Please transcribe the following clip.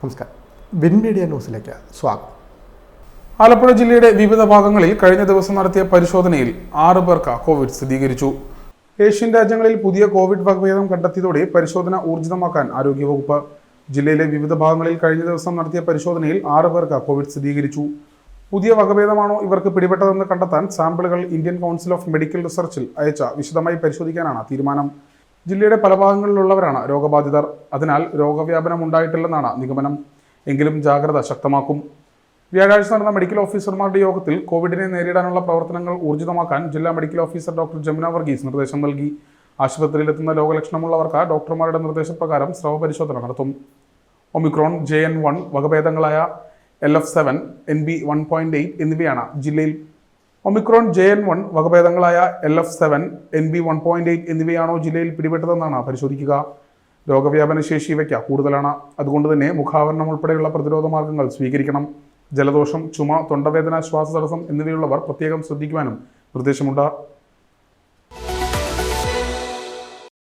നമസ്കാരം. Win media ന്യൂസിലേക്ക് സ്വാഗതം. ആലപ്പുഴ ജില്ലയുടെ വിവിധ ഭാഗങ്ങളിൽ കഴിഞ്ഞ ദിവസം നടത്തിയ പരിശോധനയിൽ ആറ് പേർക്ക് കോവിഡ് സ്ഥിരീകരിച്ചു. ഏഷ്യൻ രാജ്യങ്ങളിൽ പുതിയ കോവിഡ് വകഭേദം കണ്ടെത്തിയതോടെ പരിശോധന ഊർജിതമാക്കാൻ ആരോഗ്യവകുപ്പ്. ജില്ലയിലെ വിവിധ ഭാഗങ്ങളിൽ കഴിഞ്ഞ ദിവസം നടത്തിയ പരിശോധനയിൽ ആറ് പേർക്ക് കോവിഡ് സ്ഥിരീകരിച്ചു. പുതിയ വകഭേദമാണോ ഇവർക്ക് പിടിപെട്ടതെന്ന് കണ്ടെത്താൻ സാമ്പിളുകൾ ഇന്ത്യൻ കൗൺസിൽ ഓഫ് മെഡിക്കൽ റിസർച്ചിൽ അയച്ച വിശദമായി പരിശോധിക്കാനാണ് തീരുമാനം. ജില്ലയുടെ പല ഭാഗങ്ങളിലുള്ളവരാണ് രോഗബാധിതർ. അതിനാൽ രോഗവ്യാപനം ഉണ്ടായിട്ടില്ലെന്നാണ് നിഗമനം. എങ്കിലും ജാഗ്രത ശക്തമാക്കും. വ്യാഴാഴ്ച നടന്ന മെഡിക്കൽ ഓഫീസർമാരുടെ യോഗത്തിൽ കോവിഡിനെ നേരിടാനുള്ള പ്രവർത്തനങ്ങൾ ഊർജിതമാക്കാൻ ജില്ലാ medical officer doctor Jamuna Varghese നിർദ്ദേശം നൽകി. ആശുപത്രിയിലെത്തുന്ന രോഗലക്ഷണമുള്ളവർക്ക് ഡോക്ടർമാരുടെ നിർദ്ദേശപ്രകാരം സ്രവ പരിശോധന നടത്തും. Omicron J N one വകഭേദങ്ങളായ L F seven N B one point eight എന്നിവയാണ് ജില്ലയിൽ omicron J N one വകഭേദങ്ങളായ L F seven N B one point eight എന്നിവയാണോ ജില്ലയിൽ പിടിപെട്ടതെന്നാണ് പരിശോധിക്കുക. രോഗവ്യാപന ശേഷി ഇവയ്ക്ക് കൂടുതലാണ്. അതുകൊണ്ട് തന്നെ മുഖാവരണം ഉൾപ്പെടെയുള്ള പ്രതിരോധ മാർഗങ്ങൾ സ്വീകരിക്കണം. ജലദോഷം ചുമ തൊണ്ടവേദന ശ്വാസതടസ്സം എന്നിവയുള്ളവർ പ്രത്യേകം ശ്രദ്ധിക്കുവാനും നിർദ്ദേശമുണ്ട്.